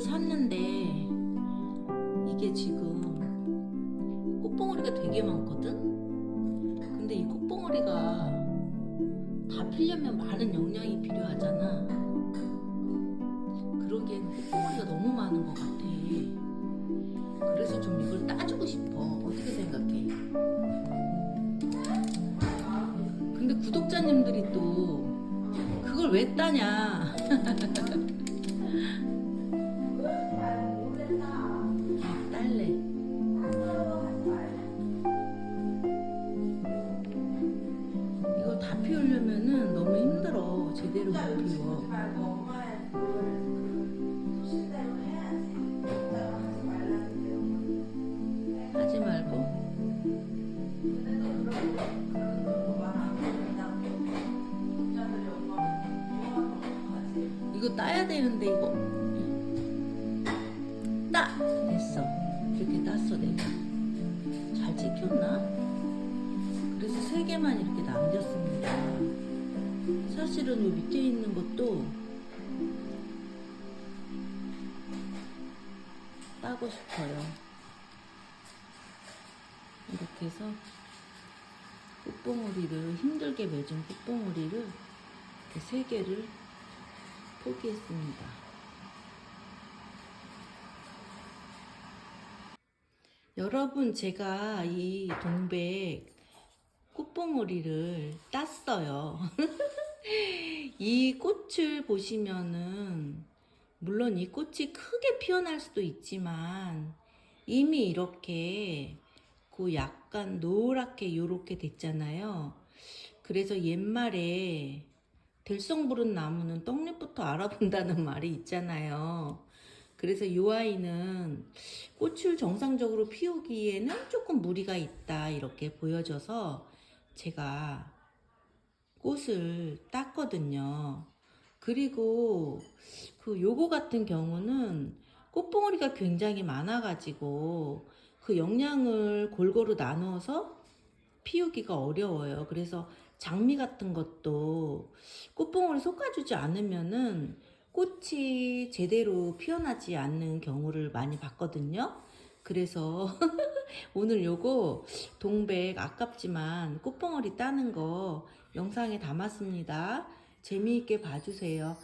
꽃을 샀는데 이게 지금 꽃봉오리가 되게 많거든? 근데 이 꽃봉오리가 다 피려면 많은 영양이 필요하잖아. 그러기엔 꽃봉오리가 너무 많은 것 같아. 그래서 좀 이걸 따주고 싶어. 어떻게 생각해? 근데 구독자님들이 또 그걸 왜 따냐. 피우려면은 너무 힘들어. 제대로 못. 이따가 하지 말고. 이거 따야 되는데 이거 따 됐어 이렇게 땄어 내가 잘 찍혔나? 세 개만 이렇게 남겼습니다 사실은 이 밑에 있는 것도 따고 싶어요 이렇게 해서 꽃봉오리를 힘들게 맺은 꽃봉오리를 이렇게 세 개를 포기했습니다. 여러분, 제가 이 동백 꽃봉오리를 땄어요. 이 꽃을 보시면은, 물론 이 꽃이 크게 피어날 수도 있지만, 이미 이렇게 그 약간 노랗게 요렇게 됐잖아요. 그래서 옛말에 들성 부른 나무는 떡잎부터 알아본다는 말이 있잖아요. 그래서 이 아이는 꽃을 정상적으로 피우기에는 조금 무리가 있다 이렇게 보여져서 제가 꽃을 땄거든요. 그리고 그 요거 같은 경우는 꽃봉오리가 굉장히 많아가지고 그 영양을 골고루 나누어서 피우기가 어려워요. 그래서 장미 같은 것도 꽃봉오리 솎아주지 않으면은 꽃이 제대로 피어나지 않는 경우를 많이 봤거든요. 그래서 오늘 요거 동백 아깝지만 꽃봉오리 따는 거 영상에 담았습니다. 재미있게 봐주세요.